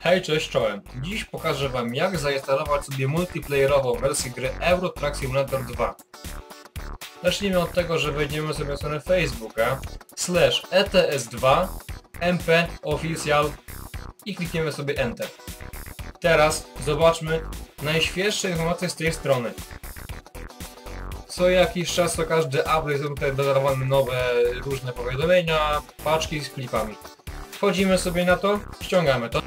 Hej, cześć, czołem. Dziś pokażę wam jak zainstalować sobie multiplayerową wersję gry Euro Truck Simulator 2. Zacznijmy od tego, że wejdziemy sobie na stronę Facebooka slash E ets2 mp official i klikniemy sobie Enter. Teraz zobaczmy najświeższe informacje z tej strony. Co jakiś czas to każdy update są tutaj dodawane nowe różne powiadomienia, paczki z klipami. Wchodzimy sobie na to, ściągamy to.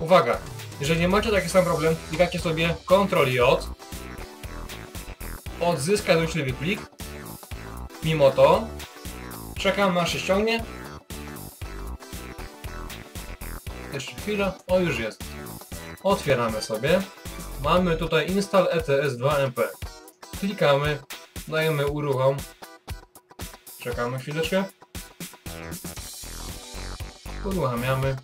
Uwaga! Jeżeli macie taki sam problem, klikacie sobie Ctrl J, odzyskać złośliwy plik. Mimo to, czekam aż się ściągnie. Jeszcze chwilę, o już jest. Otwieramy sobie. Mamy tutaj install E ETS2MP. Klikamy, dajemy uruchom. Czekamy chwileczkę. Uruchamiamy.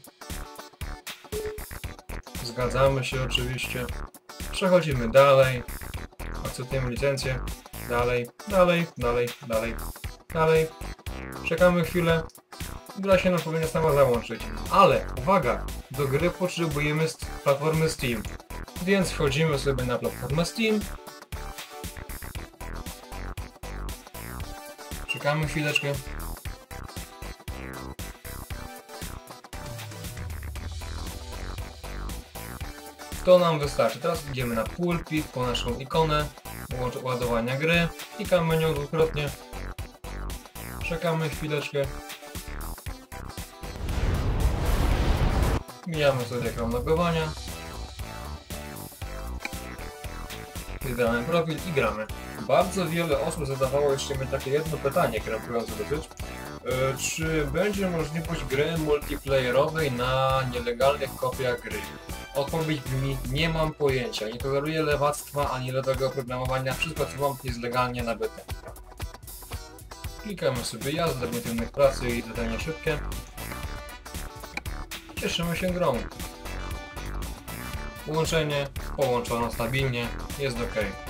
Zgadzamy się oczywiście. Przechodzimy dalej. Akceptujemy licencję. Dalej, dalej, dalej, dalej, dalej. Czekamy chwilę. Gra się nam powinna sama załączyć. Ale, uwaga! Do gry potrzebujemy platformy Steam. Więc wchodzimy sobie na platformę Steam. Czekamy chwileczkę. To nam wystarczy. Teraz idziemy na pulpit po naszą ikonę ładowania gry. Klikamy nią dwukrotnie. Czekamy chwileczkę. Mijamy sobie ekran logowania. Wybieramy profil i gramy. Bardzo wiele osób zadawało jeszcze mi takie jedno pytanie, które próbuję dotyczyć. E, Czy będzie możliwość gry multiplayerowej na nielegalnych kopiach gry? Odpowiedź brzmi, nie mam pojęcia, nie toleruję lewactwa ani lewego oprogramowania, wszystko co mam jest legalnie nabyte. Klikamy sobie jazdę, budynek pracy i zadanie szybkie. Cieszymy się grą. Połączenie połączono stabilnie, jest ok.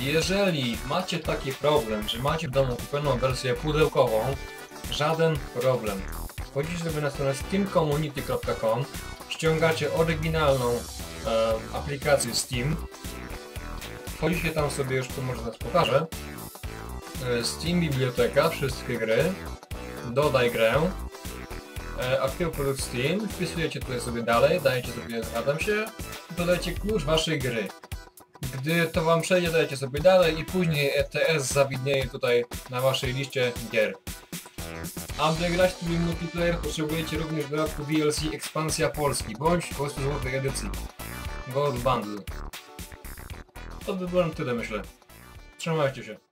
Jeżeli macie taki problem, że macie w domu kupioną wersję pudełkową, żaden problem. Wchodzicie sobie na stronę steamcommunity.com, ściągacie oryginalną e, aplikację Steam, wchodzicie tam sobie, już to może teraz pokażę, e, Steam Biblioteka, wszystkie gry, dodaj grę, e, produkt Steam, wpisujecie tutaj sobie dalej, dajecie sobie zgadzam się, dodajcie klucz waszej gry. Gdy to wam przejdzie, dajecie sobie dalej i później ETS zawidnieje tutaj na waszej liście gier. Aby grać w tym multiplayer potrzebujecie również w dodatku DLC Ekspansja Polski bądź 20 zł edycji Gold Bundle. To by było tyle myślę. Trzymajcie się.